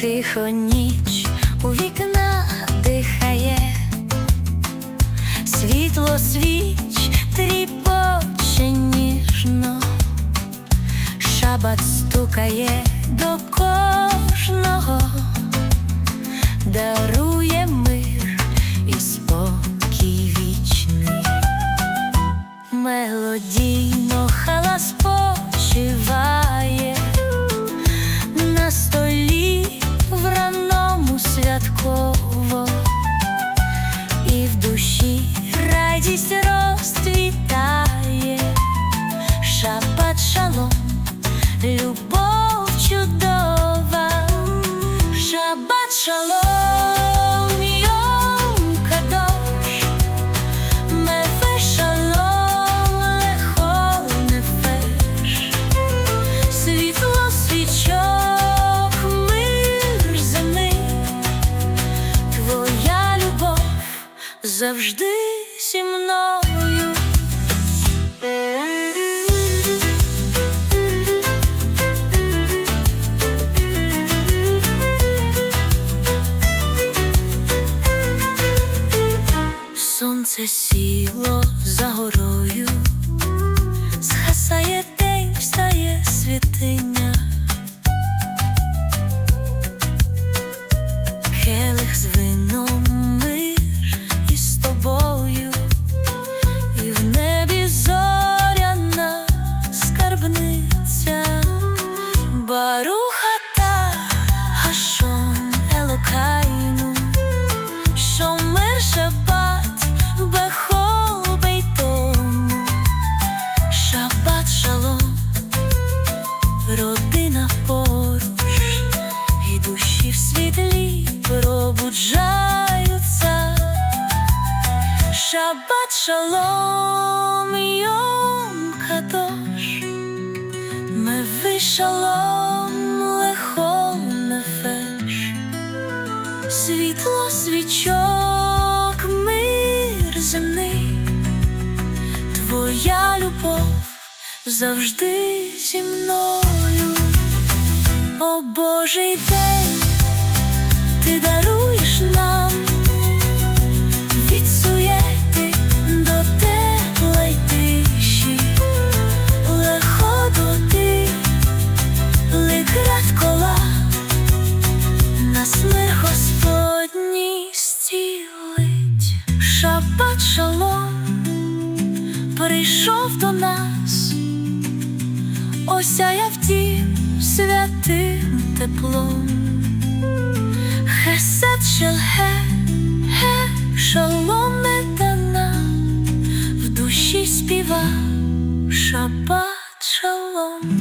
Тихо ніч у вікна дихає, світло свіч тріпоче ніжно, шабат стукає до кожного, дарує мир і спокій вічний. Мелодійно любов чудова, шабат шалом, йом кадош. Мефе шалом лехол нефеш Світло свічок, мир земний Твоя любов завжди Сонце сіло за горою, згасає Шабат шалом Йом кадош Меви шалом лехол нефеш Світло свічок, мир земний, Твоя любов завжди зі мною, О Божий день, ти даруєш шалом прийшов до нас, осяяв дім святим теплом. Хесед шелге, ге, шалом медана, в душі співа, шабат шалом.